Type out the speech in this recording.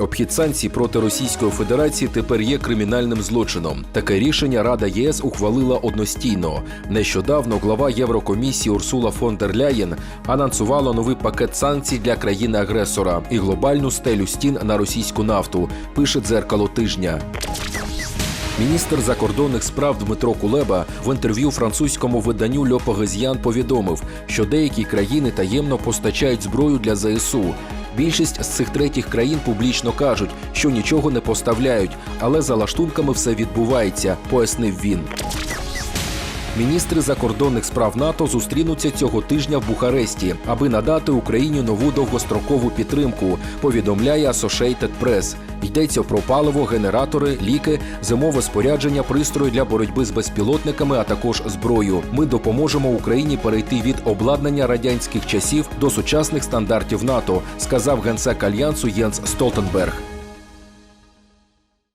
Обхід санкцій проти Російської Федерації тепер є кримінальним злочином. Таке рішення Рада ЄС ухвалила одностійно. Нещодавно глава Єврокомісії Урсула фон дер Ляєн анонсувала новий пакет санкцій для країни-агресора і глобальну стелю стін на російську нафту. Пише дзеркало тижня. Міністр закордонних справ Дмитро Кулеба в інтерв'ю французькому виданню Льо Погезьян повідомив, що деякі країни таємно постачають зброю для ЗСУ. Більшість з цих третіх країн публічно кажуть, що нічого не поставляють, але за лаштунками все відбувається, пояснив він. Міністри закордонних справ НАТО зустрінуться цього тижня в Бухаресті, аби надати Україні нову довгострокову підтримку. Повідомляє Associated Press. Йдеться про паливо, генератори, ліки, зимове спорядження, пристрої для боротьби з безпілотниками, а також зброю. Ми допоможемо Україні перейти від обладнання радянських часів до сучасних стандартів НАТО, сказав генсек альянсу Єнс Столтенберг.